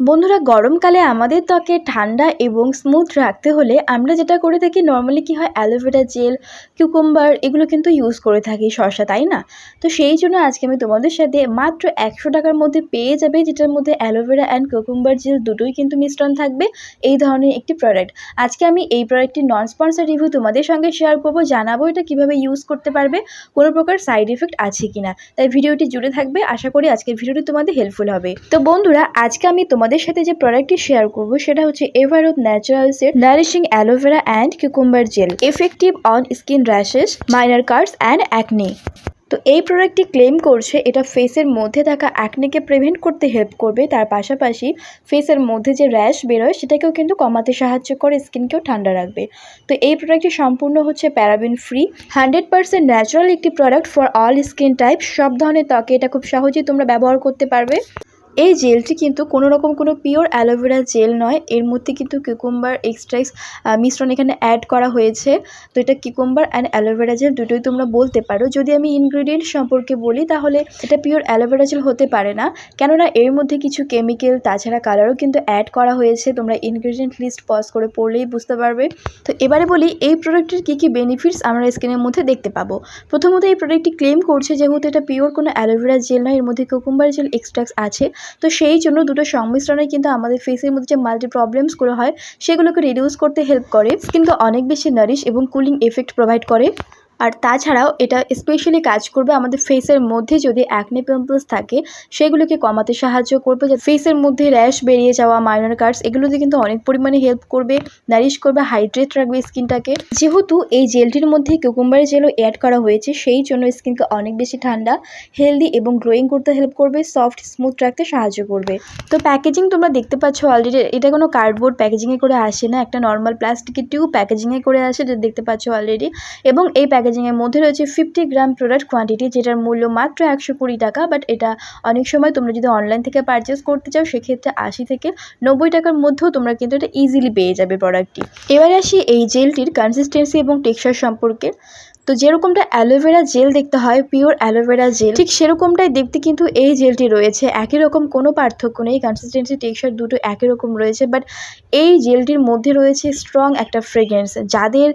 বন্ধুরা, গরমকালে আমাদের ত্বকে ঠান্ডা এবং স্মুথ রাখতে হলে আমরা যেটা করে থাকি নর্মালি কি হয় অ্যালোভেরা জেল কিউকুম্বার এগুলো কিন্তু ইউজ করে থাকি শসা তাই না? তো সেই জন্য আজকে আমি তোমাদের সাথে মাত্র একশো টাকার মধ্যে পেয়ে যাবে, যেটার মধ্যে অ্যালোভেরা অ্যান্ড কিউকুম্বার জেল দুটোই কিন্তু মিশ্রণ থাকবে, এই ধরনের একটি প্রোডাক্ট আজকে আমি এই প্রোডাক্টটি নন স্পন্সার রিভিউ তোমাদের সঙ্গে শেয়ার করব, জানাব এটা কীভাবে ইউজ করতে পারবে, কোনো প্রকার সাইড এফেক্ট আছে কিনা। তাই ভিডিওটি জুড়ে থাকবে, আশা করি আজকের ভিডিওটি তোমাদের হেল্পফুল হবে। তো বন্ধুরা, আজকে আমি তোমাদের সাথে যে প্রোডাক্টটি শেয়ার করব, সেটা হচ্ছে Everyuth ন্যাচারালসের nourishing aloe vera and cucumber gel effective on skin rashes minor scars and acne তো এই প্রোডাক্টটি ক্লেম করছে, এটা ফেসের মধ্যে থাকা অ্যাকনেকে প্রিভেন্ট করতে হেল্প করবে, তার পাশাপাশি ফেসের মধ্যে যে র্যাশ বেরোয়, সেটাকেও কিন্তু কমাতে সাহায্য করে স্কিনকেও ঠান্ডা রাখবে। তো এই প্রোডাক্টটি সম্পূর্ণ হচ্ছে paraben free hundred percent natural একটি product for all skin type সব ধরনের ত্বকে এটা খুব সহজেই তোমরা ব্যবহার করতে পারবে। এই জেলটি কিন্তু কোনো রকম কোনো পিওর অ্যালোভেরা জেল নয়। এর মধ্যে কিন্তু কিউকুম্বার এক্সট্রাক্স মিশ্রণ এখানে অ্যাড করা হয়েছে। তো এটা কিকুম্বার অ্যান্ড অ্যালোভেরা জেল দুটোই তোমরা বলতে পারো। যদি আমি ইনগ্রিডিয়েন্ট সম্পর্কে বলি, তাহলে এটা পিওর অ্যালোভেরা জেল হতে পারে না। কেননা এর মধ্যে কিছু কেমিক্যাল তাছাড়া কালারও কিন্তু অ্যাড করা হয়েছে। তোমরা ইনগ্রিডিয়েন্ট লিস্ট পজ করে পড়লেই বুঝতে পারবে। তো এবারে বলি, এই প্রোডাক্টের কী কী বেনিফিটস আমরা স্কিনের মধ্যে দেখতে পাবো? প্রথমত এই প্রোডাক্টটি ক্লেম করছে যেহেতু এটা পিওর কোনো অ্যালোভেরা জেল নয়। এর মধ্যে কিউকুম্বার জেল এক্সট্রাক্স আছে। তো সেই জন্য দুটো সংমিশ্রণে কিন্তু আমাদের ফেসের মধ্যে যে মাল্টি প্রবলেমসগুলো হয়, সেগুলোকে রিডিউস করতে হেল্প করে। স্কিনকে অনেক বেশি নারিশ এবং কুলিং এফেক্ট প্রোভাইড করে। আর তাছাড়াও এটা স্পেশালি কাজ করবে আমাদের ফেসের মধ্যে যদি অ্যাকনে পিম্পলস থাকে, সেগুলোকে কমাতে সাহায্য করবে। ফেসের মধ্যে র্যাশ বেরিয়ে যাওয়া মাইনর কার্ডস এগুলোতে কিন্তু অনেক পরিমাণে হেল্প করবে নারিশ করবে হাইড্রেট রাখবে স্কিনটাকে যেহেতু এই জেলটির মধ্যে কিউকুম্বার জেলও অ্যাড করা হয়েছে, সেই জন্য স্কিনকে অনেক বেশি ঠান্ডা হেলদি এবং গ্রোয়িং করতে হেল্প করবে সফট স্মুথ রাখতে সাহায্য করবে। তো প্যাকেজিং তোমরা দেখতে পাচ্ছ অলরেডি এটা কোনো কার্ডবোর্ড প্যাকেজিংয়ে করে আসে না, একটা নর্মাল প্লাস্টিকের টিউব প্যাকেজিংয়ে করে আসে যেটা দেখতে পাচ্ছ অলরেডি এবং এই প্যাকেজিংয়ের মধ্যে রয়েছে ফিফটি গ্রাম প্রোডাক্ট কোয়ান্টিটি যেটার মূল্য মাত্র একশো কুড়ি টাকা বাট এটা অনেক সময় তোমরা যদি অনলাইন থেকে পারচেস করতে চাও, সেক্ষেত্রে আশি থেকে নব্বই টাকার মধ্যেও তোমরা কিন্তু এটা ইজিলি পেয়ে যাবে প্রোডাক্টটি এবার আসি এই জেলটির কনসিস্টেন্সি এবং টেক্সচার সম্পর্কে। তো যেরকমটা অ্যালোভেরা জেল দেখতে হয় পিওর অ্যালোভেরা জেল ঠিক সেরকমটাই দেখতে কিন্তু এই জেলটি রয়েছে। একই রকম কোনো পার্থক্য নেই কনসিস্টেন্সি টেক্সচার দুটো একই রকম রয়েছে বাট এই জেলটির মধ্যে রয়েছে স্ট্রং একটা ফ্রেগ্রেন্স যাদের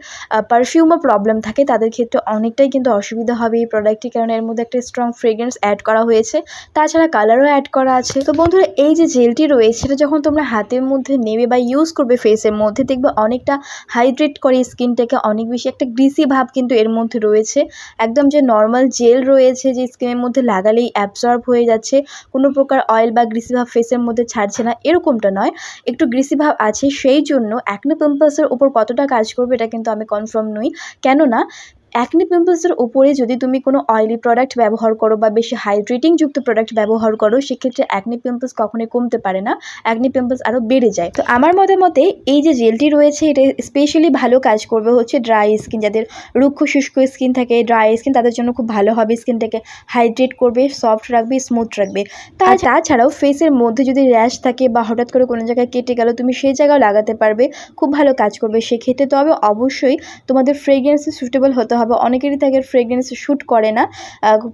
পারফিউমও প্রবলেম থাকে, তাদের ক্ষেত্রে অনেকটাই কিন্তু অসুবিধা হবে এই প্রোডাক্টটি কারণ এর মধ্যে একটা স্ট্রং ফ্রেগ্রেন্স অ্যাড করা হয়েছে। তাছাড়া কালারও অ্যাড করা আছে। তো বন্ধুরা, এই যে জেলটি রয়েছে, সেটা যখন তোমরা হাতের মধ্যে নেবে বা ইউজ করবে ফেসের মধ্যে, দেখবে অনেকটা হাইড্রেট করে স্কিনটাকে অনেক বেশি একটা গ্রিসি ভাব কিন্তু এর মধ্যে রয়েছে। একদম যে নর্মাল জেল রয়েছে, যে স্কিনের মধ্যে লাগালেই অ্যাবজর্ব হয়ে যাচ্ছে। কোনো প্রকার অয়েল বা গ্রিসি ভাব ফেসের মধ্যে ছাড়ছে না। এরকমটা নয়। একটু গ্রিসি ভাব আছে। সেই জন্য অ্যাকনে পিম্পলসের উপর কতটা কাজ করবে এটা কিন্তু আমি কনফার্ম নই। কেননা অ্যাকনে পিম্পলসের উপরে যদি তুমি কোনো অয়েলি প্রোডাক্ট ব্যবহার করো বা বেশি হাইড্রেটিং যুক্ত প্রোডাক্ট ব্যবহার করো সেক্ষেত্রে অ্যাকনে পিম্পলস কখনোই কমতে পারে না। অ্যাকনে পিম্পলস আরও বেড়ে যায়। তো আমার মতে মতে এই যে জেলটি রয়েছে এটা স্পেশালি ভালো কাজ করবে হচ্ছে ড্রাই স্কিন যাদের রুক্ষ শুষ্ক স্কিন থাকে ড্রাই স্কিন তাদের জন্য খুব ভালো হবে। স্কিনটাকে হাইড্রেট করবে সফট রাখবে স্মুথ রাখবে। তা তাছাড়াও ফেসের মধ্যে যদি র্যাশ থাকে বা হঠাৎ করে কোনো জায়গায় কেটে গেল তুমি সেই জায়গাও লাগাতে পারবে। খুব ভালো কাজ করবে। সেক্ষেত্রে তবে অবশ্যই তোমাদের ফ্রেগ্রেন্সে সুটেবল হতে হবে। অনেকেরই থাকে ফ্রেগ্রেন্স শ্যুট করে না।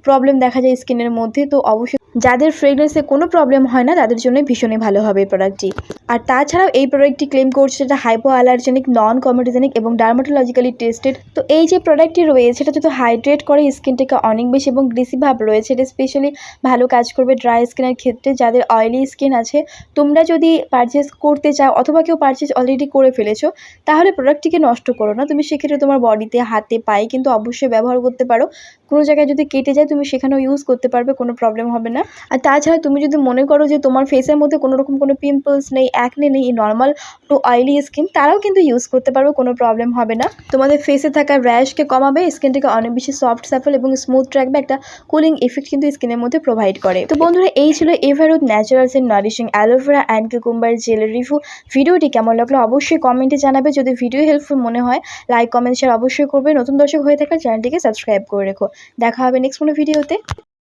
প্রবলেম দেখা যায় স্কিনের মধ্যে। তো অবশ্যই যাদের ফ্রেগ্রেন্সে কোনো প্রবলেম হয় না, তাদের জন্য ভীষণই ভালো হবে এই প্রোডাক্টটি আর তাছাড়াও এই প্রোডাক্টটি ক্লেম করছে সেটা হাইপো অ্যালার্জেনিক নন কমেটোজেনিক এবং ডার্মাটোলজিক্যালি টেস্টেড তো এই যে প্রোডাক্টটি রয়েছে সেটা যেহেতু হাইড্রেট করে স্কিনটাকে অনেক বেশি এবং গ্রিসি ভাব রয়েছে, এটা স্পেশালি ভালো কাজ করবে ড্রাই স্কিনের ক্ষেত্রে। যাদের অয়েলি স্কিন আছে, তোমরা যদি পারচেস করতে চাও অথবা কেউ পারচেস অলরেডি করে ফেলেছো, তাহলে প্রোডাক্টটিকে নষ্ট করো না। তুমি সেক্ষেত্রে তোমার বডিতে হাতে, পায়ে কিন্তু অবশ্যই ব্যবহার করতে পারো। কোনো জায়গায় যদি কেটে যায়, তুমি সেখানেও ইউজ করতে পারবে, কোনো প্রবলেম হবে না। আর তাছাড়া তুমি যদি মনে করো যে তোমার ফেসের মধ্যে কোনো রকম কোনো পিম্পলস নেই অ্যাকনে নেই নর্মাল টু অয়েলি স্কিন তারাও কিন্তু ইউজ করতে পারবে, কোনো প্রবলেম হবে না। তোমাদের ফেসে থাকা র্যাশকে কমাবে স্কিনটাকে অনেক বেশি সফট স্যাফল এবং স্মুথ রাখবে, একটা কুলিং ইফেক্ট কিন্তু স্কিনের মধ্যে প্রোভাইড করে। তো বন্ধুরা, এই ছিল Everyuth naturals and nourishing aloe vera and cucumber জেলের রিভিউ ভিডিওটি কেমন লাগল অবশ্যই কমেন্টে জানাবে। যদি ভিডিও হেল্পফুল মনে হয় লাইক কমেন্ট শেয়ার অবশ্যই করবে। নতুন দর্শক হয়ে থাকলে চ্যানেলটিকে সাবস্ক্রাইব করে রেখো। দেখা হবে নেক্সট কোনো ভিডিওতে